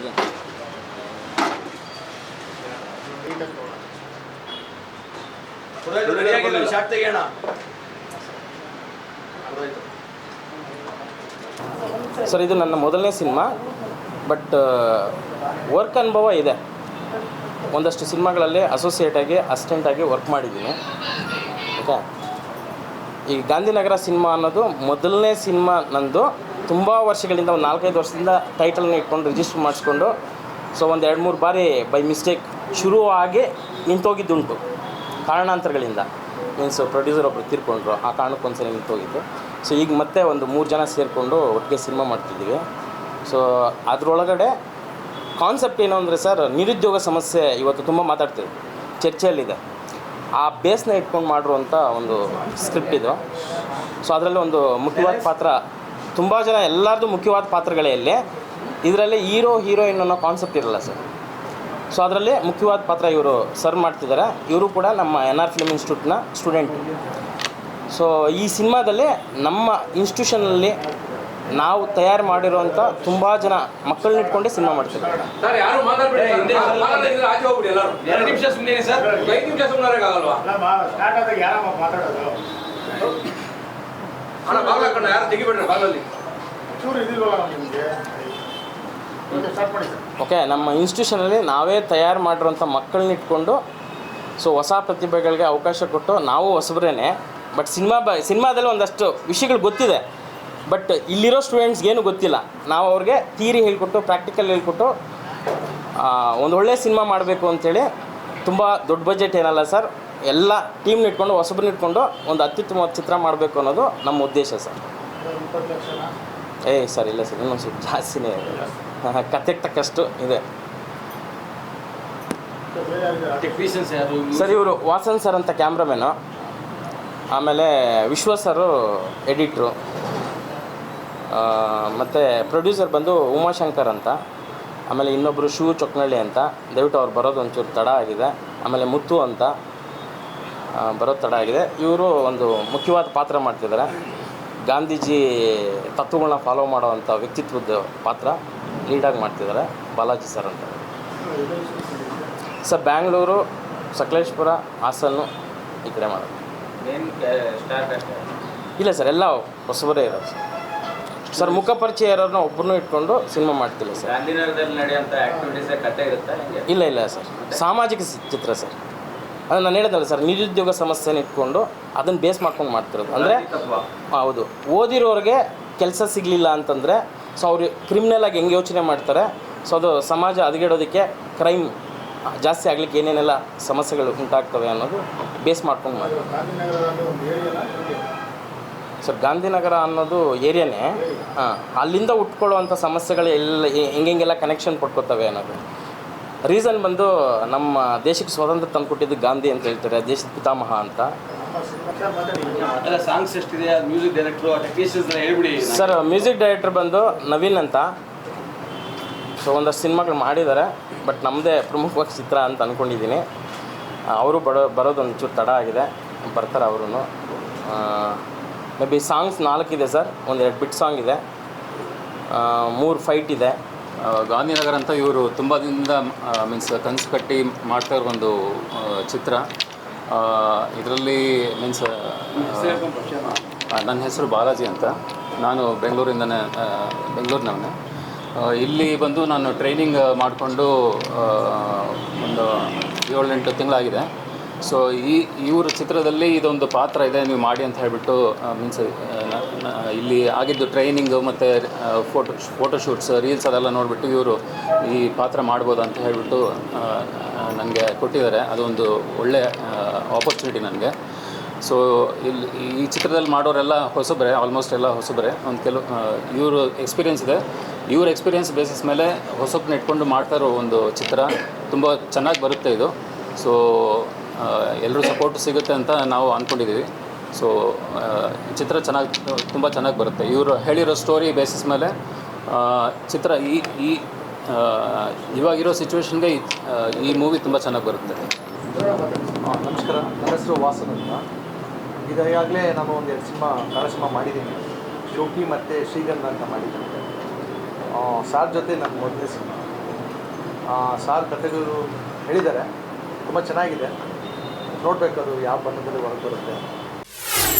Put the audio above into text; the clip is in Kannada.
ಇದು ಸರ್ ಇದು ನನ್ನ ಮೊದಲನೇ ಸಿನಿಮಾ ಬಟ್ ವರ್ಕ್ ಅನುಭವ ಇದೆ. ಒಂದಷ್ಟು ಸಿನಿಮಾಗಳಲ್ಲಿ ಅಸೋಸಿಯೇಟಾಗಿ ಅಸಿಸ್ಟೆಂಟಾಗಿ ವರ್ಕ್ ಮಾಡಿದ್ದೀನಿ. ಓಕೆ ಈ ಗಾಂಧಿನಗರ ಸಿನಿಮಾ ಅನ್ನೋದು ಮೊದಲನೇ ಸಿನಿಮಾ ನಂದು. ತುಂಬ ವರ್ಷಗಳಿಂದ, ಒಂದು ನಾಲ್ಕೈದು ವರ್ಷದಿಂದ ಟೈಟಲ್ನ ಇಟ್ಕೊಂಡು ರಿಜಿಸ್ಟರ್ ಮಾಡಿಸ್ಕೊಂಡು ಸೊ ಒಂದು ಎರಡು ಮೂರು ಬಾರಿ ಬೈ ಮಿಸ್ಟೇಕ್ ಶುರುವಾಗಿ ನಿಂತೋಗಿದ್ದುಂಟು. ಕಾರಣಾಂತರಗಳಿಂದ. ಮೀನ್ಸ್ ಪ್ರೊಡ್ಯೂಸರ್ ಒಬ್ಬರು ತೀರ್ಕೊಂಡ್ರು, ಆ ಕಾರಣಕ್ಕೊಂದ್ಸರಿ ನಿಂತೋಗಿದ್ದು. ಸೊ ಈಗ ಮತ್ತೆ ಒಂದು ಮೂರು ಜನ ಸೇರಿಕೊಂಡು ಒಟ್ಟಿಗೆ ಸಿನಿಮಾ ಮಾಡ್ತಿದ್ದೀವಿ. ಸೊ ಅದರೊಳಗಡೆ ಕಾನ್ಸೆಪ್ಟ್ ಏನು ಅಂದರೆ ಸರ್ ನಿರುದ್ಯೋಗ ಸಮಸ್ಯೆ ಇವತ್ತು ತುಂಬ ಮಾತಾಡ್ತೀವಿ. ಚರ್ಚೆಯಲ್ಲಿದೆ. ಆ ಬೇಸ್ನ ಇಟ್ಕೊಂಡು ಮಾಡಿರುವಂಥ ಒಂದು ಸ್ಕ್ರಿಪ್ಟ್ ಇದು. ಸೊ ಅದರಲ್ಲಿ ಒಂದು ಮುಖ್ಯವಾದ ಪಾತ್ರ ತುಂಬ ಜನ ಎಲ್ಲರದ್ದು ಮುಖ್ಯವಾದ ಪಾತ್ರಗಳೇ ಇಲ್ಲಿ. ಇದರಲ್ಲಿ ಹೀರೋ ಹೀರೋಯಿನ್ ಅನ್ನೋ ಕಾನ್ಸೆಪ್ಟ್ ಇರಲ್ಲ ಸರ್. ಸೊ ಅದರಲ್ಲಿ ಮುಖ್ಯವಾದ ಪಾತ್ರ ಇವರು ಸರ್ವ್ ಮಾಡ್ತಿದ್ದಾರೆ ಇವರು ಕೂಡ ನಮ್ಮ ಎನ್ ಆರ್ ಫಿಲ್ಮ್ ಇನ್ಸ್ಟಿಟ್ಯೂಟ್ನ ಸ್ಟೂಡೆಂಟ್ ಸೊ ಈ ಸಿನಿಮಾದಲ್ಲಿ ನಮ್ಮ ಇನ್ಸ್ಟಿಟ್ಯೂಷನಲ್ಲಿ ನಾವು ತಯಾರು ಮಾಡಿರುವಂಥ ತುಂಬ ಜನ ಮಕ್ಕಳನ್ನ ಇಟ್ಕೊಂಡೇ ಸಿನಿಮಾ ಮಾಡ್ತೀವಿ ಸರ್ ಯಾರು ಮಾತಾಡ್ಬೇಡಿ. ಹಿಂದೆ ಮಾತಾಡಿದ್ರೆ ಆಚೆ ಹೋಗ್ಬಿಡಿ ಎಲ್ಲರೂ. ಎರಡು ನಿಮಿಷ ಅಣ್ಣ ಬಾಗ್ಲ ಕಣ್ಣ ಯಾರು ತೆಗಿಬೇಡ್ರಿ ಬಾಗ್ಲಲ್ಲಿ? ಚೂರು ಇದಿಲ್ವಲ್ಲ ನಿಮಗೆ? ಸ್ಟಾರ್ಟ್ ಮಾಡಿ ಸರ್. ಓಕೆ ನಮ್ಮ ಇನ್ಸ್ಟಿಟ್ಯೂಷನಲ್ಲಿ ನಾವೇ ತಯಾರು ಮಾಡಿರೋಂಥ ಮಕ್ಕಳನ್ನ ಇಟ್ಕೊಂಡು ಸೊ ಹೊಸ ಪ್ರತಿಭೆಗಳಿಗೆ ಅವಕಾಶ ಕೊಟ್ಟು ನಾವು ಹೊಸಬ್ರೇ ಬಟ್ ಸಿನಿಮಾ ಬ ಸಿನಿಮಾದಲ್ಲಿ ಒಂದಷ್ಟು ವಿಷಯಗಳು ಗೊತ್ತಿದೆ. ಬಟ್ ಇಲ್ಲಿರೋ ಸ್ಟೂಡೆಂಟ್ಸ್ಗೇನು ಗೊತ್ತಿಲ್ಲ. ನಾವು ಅವ್ರಿಗೆ ಥಿಯರಿ ಹೇಳ್ಕೊಟ್ಟು ಪ್ರಾಕ್ಟಿಕಲ್ ಹೇಳ್ಕೊಟ್ಟು ಆ, ಒಂದು ಒಳ್ಳೆಯ ಸಿನಿಮಾ ಮಾಡಬೇಕು ಅಂಥೇಳಿ ತುಂಬ ದೊಡ್ಡ ಬಜೆಟ್ ಏನಲ್ಲ ಸರ್. ಎಲ್ಲ ಟೀಮ್ನ ಇಟ್ಕೊಂಡು ಹೊಸಬ್ರನ್ನ ಇಟ್ಕೊಂಡು ಒಂದು ಅತ್ಯುತ್ತಮ ಚಿತ್ರ ಮಾಡಬೇಕು ಅನ್ನೋದು ನಮ್ಮ ಉದ್ದೇಶ ಸರ್. ಏ ಏಯ್ ಸರ್ ಇಲ್ಲ ಸರ್ ಇನ್ನೊಂದು ಸ್ವಲ್ಪ ಜಾಸ್ತಿನೇ ಕತೆಗೆ ತಕ್ಕಷ್ಟು ಇದೆ. ಸರ್ ಇವರು ವಾಸನ್ ಸರ್ ಅಂತ ಕ್ಯಾಮ್ರಾಮ್ಯಾನು ಆಮೇಲೆ ವಿಶ್ವ ಸರು ಎಡಿಟ್ರು ಮತ್ತು ಪ್ರೊಡ್ಯೂಸರ್ ಬಂದು ಉಮಾಶಂಕರ್ ಅಂತ. ಆಮೇಲೆ ಇನ್ನೊಬ್ಬರು ಶಿವ ಚೊಕ್ನಳ್ಳಿ ಅಂತ. ದಯವಿಟ್ಟು ಅವ್ರು ಬರೋದು ಒಂಚೂರು ತಡ ಆಗಿದೆ. ಆಮೇಲೆ ಮುತ್ತು ಅಂತ. ಆ, ಬರೋದು ತಡ ಆಗಿದೆ. ಇವರು ಒಂದು ಮುಖ್ಯವಾದ ಪಾತ್ರ ಮಾಡ್ತಿದ್ದಾರೆ. ಗಾಂಧೀಜಿ ತತ್ವಗಳನ್ನ ಫಾಲೋ ಮಾಡುವಂಥ ವ್ಯಕ್ತಿತ್ವದ ಪಾತ್ರ ಲೀಡಾಗಿ ಮಾಡ್ತಿದ್ದಾರೆ ಬಾಲಾಜಿ ಸರ್ ಅಂತ. ಸರ್ ಬ್ಯಾಂಗ್ಳೂರು ಸಕಲೇಶ್ಪುರ ಹಾಸನ್ನು ಈ ಕಡೆ ಮಾಡೋದು. ಇಲ್ಲ ಸರ್ ಎಲ್ಲ ಹೊಸಬರೇ ಇರೋದು ಸರ್. ಸರ್ ಮುಖ ಪರಿಚಯ ಇರೋರನ್ನ ಒಬ್ಬರನ್ನೂ ಇಟ್ಕೊಂಡು ಸಿನಿಮಾ ಮಾಡ್ತಿಲ್ಲ ಸರ್. ಗಾಂಧಿನಗರದಲ್ಲಿ ನಡೆಯುವಂಥ ಆಕ್ಟಿವಿಟೀಸ್ ಕತೆ ಇರುತ್ತಾ? ಇಲ್ಲ ಇಲ್ಲ ಸರ್. ಸಾಮಾಜಿಕ ಚಿತ್ರ ಸರ್. ಅದು ನಾನು ಹೇಳಿದ್ನಲ್ಲ ಸರ್ ನಿರುದ್ಯೋಗ ಸಮಸ್ಯೆನ ಇಟ್ಕೊಂಡು ಅದನ್ನು ಬೇಸ್ ಮಾಡ್ಕೊಂಡು ಮಾಡ್ತಿರೋದು. ಅಂದರೆ ಹೌದು. ಓದಿರೋರಿಗೆ ಕೆಲಸ ಸಿಗಲಿಲ್ಲ ಅಂತಂದರೆ ಸೊ ಅವರು ಕ್ರಿಮಿನಲ್ ಆಗಿ ಹೆಂಗೆ ಯೋಚನೆ ಮಾಡ್ತಾರೆ ಸೊ ಅದು ಸಮಾಜ ಹದಗೆಡೋದಕ್ಕೆ ಕ್ರೈಮ್ ಜಾಸ್ತಿ ಆಗಲಿಕ್ಕೆ ಏನೇನೆಲ್ಲ ಸಮಸ್ಯೆಗಳು ಉಂಟಾಗ್ತವೆ ಅನ್ನೋದು ಬೇಸ್ ಮಾಡ್ಕೊಂಡು ಮಾಡಿ ಸರ್ ಗಾಂಧಿನಗರ ಅನ್ನೋದು ಏರಿಯಾನೇ ಹಾಂ ಅಲ್ಲಿಂದ ಉಟ್ಕೊಳ್ಳುವಂಥ ಸಮಸ್ಯೆಗಳು ಎಲ್ಲ ಹೆಂಗೆಲ್ಲ ಕನೆಕ್ಷನ್ ಪಡ್ಕೋತವೆ ಅನ್ನೋದು. ರೀಸನ್ ಬಂದು ನಮ್ಮ ದೇಶಕ್ಕೆ ಸ್ವಾತಂತ್ರ್ಯ ತಂದು ಕೊಟ್ಟಿದ್ದು ಗಾಂಧಿ ಅಂತ ಹೇಳ್ತಾರೆ ದೇಶದ ಪಿತಾಮಹ ಅಂತ. Sir music director technicians sir music director ಬಂದು ನವೀನ್ ಅಂತ. ಸೊ ಒಂದಷ್ಟು ಸಿನಿಮಾಗಳು ಮಾಡಿದ್ದಾರೆ ಬಟ್ ನಮ್ಮದೇ ಪ್ರಮುಖವಾಗಿ ಚಿತ್ರ ಅಂತ ಅಂದ್ಕೊಂಡಿದ್ದೀನಿ ಅವರು ಬರೋ ಬರೋದು ಒಂಚೂರು ತಡ ಆಗಿದೆ ಬರ್ತಾರೆ ಅವರು ಮೇ ಬಿ ಸಾಂಗ್ಸ್ ನಾಲ್ಕಿದೆ ಸರ್ ಒಂದು ಎರಡು ಬಿಟ್ ಸಾಂಗ್ ಇದೆ. ಮೂರು ಫೈಟ್ ಇದೆ. ಗಾಂಧಿನಗರ ಅಂತ ಇವರು ತುಂಬ ದಿನದಿಂದ ಮೀನ್ಸ್ ಕನಸು ಕಟ್ಟಿ ಮಾಡ್ತಾ ಇರೋ ಒಂದು ಚಿತ್ರ. ಇದರಲ್ಲಿ ಮೀನ್ಸ್ ನನ್ನ ಹೆಸರು ಬಾಲಾಜಿ ಅಂತ. ನಾನು ಬೆಂಗಳೂರಿಂದನೇ ಬೆಂಗಳೂರಿನವನೇ. ಇಲ್ಲಿ ಬಂದು ನಾನು ಟ್ರೈನಿಂಗ್ ಮಾಡಿಕೊಂಡು ಒಂದು ಏಳೆಂಟು ತಿಂಗಳಾಗಿದೆ. ಸೊ ಈ, ಇವ್ರ ಚಿತ್ರದಲ್ಲಿ ಇದೊಂದು ಪಾತ್ರ ಇದೆ, ನೀವು ಮಾಡಿ ಅಂತ ಹೇಳಿಬಿಟ್ಟು ಮೀನ್ಸ್ ಇಲ್ಲಿ ಆಗಿದ್ದು ಟ್ರೈನಿಂಗು ಮತ್ತು ಫೋಟೋ ಫೋಟೋಶೂಟ್ಸ್ ರೀಲ್ಸ್ ಅದೆಲ್ಲ ನೋಡಿಬಿಟ್ಟು ಇವರು ಈ ಪಾತ್ರ ಮಾಡ್ಬೋದು ಅಂತ ಹೇಳಿಬಿಟ್ಟು ನನಗೆ ಕೊಟ್ಟಿದ್ದಾರೆ. ಅದೊಂದು ಒಳ್ಳೆ ಆಪರ್ಚುನಿಟಿ ನನಗೆ. ಸೊ ಇಲ್ಲಿ ಈ ಚಿತ್ರದಲ್ಲಿ ಮಾಡೋರೆಲ್ಲ ಹೊಸಬ್ರೆ ಆಲ್ಮೋಸ್ಟ್ ಎಲ್ಲ ಹೊಸಬ್ರೆ. ಒಂದು ಕೆಲವು ಇವರು ಎಕ್ಸ್ಪೀರಿಯೆನ್ಸ್ ಇದೆ. ಇವ್ರ ಎಕ್ಸ್ಪೀರಿಯೆನ್ಸ್ ಬೇಸಿಸ್ ಮೇಲೆ ಹೊಸಬ್ನ ಇಟ್ಕೊಂಡು ಮಾಡ್ತಾ ಇರೋ ಒಂದು ಚಿತ್ರ. ತುಂಬ ಚೆನ್ನಾಗಿ ಬರುತ್ತೆ ಇದು. ಸೊ ಎಲ್ಲರೂ ಸಪೋರ್ಟ್ ಸಿಗುತ್ತೆ ಅಂತ ನಾವು ಅಂದ್ಕೊಂಡಿದ್ದೀವಿ ಸೊ ಚಿತ್ರ ಚೆನ್ನಾಗಿ, ತುಂಬ ಚೆನ್ನಾಗಿ ಬರುತ್ತೆ. ಇವರು ಹೇಳಿರೋ ಸ್ಟೋರಿ ಬೇಸಿಸ್ ಮೇಲೆ ಚಿತ್ರ ಈ ಈ ಇವಾಗಿರೋ ಸಿಚುವೇಶನ್ಗೆ ಈ ಮೂವಿ ತುಂಬ ಚೆನ್ನಾಗಿ ಬರುತ್ತೆ. ನಮಸ್ಕಾರ. ನನ್ನ ಹೆಸರು ವಾಸನ್ ಅಂತ. ಇದು ಈಗಾಗಲೇ ನಾನು ಒಂದು ಎರಡು ಸಿನಿಮಾ, ಕಾರ್ಯಕ್ರಮ ಮಾಡಿದ್ದೀನಿ ಶೋಕಿ ಮತ್ತು ಶ್ರೀಗಂಧ ಅಂತ ಮಾಡಿದ್ದೀನಿ ಸಾರ್ ಜೊತೆ ನನ್ನ ಮೊದಲನೇ ಸಿನಿಮಾ. ಸಾರ್ ಕಥೆಗಳು ಹೇಳಿದ್ದಾರೆ. ತುಂಬ ಚೆನ್ನಾಗಿದೆ. ನೋಡಬೇಕು ಅದು ಯಾವ ಬಣ್ಣದಲ್ಲಿ ಹೊರಗೆ ಬರುತ್ತೆ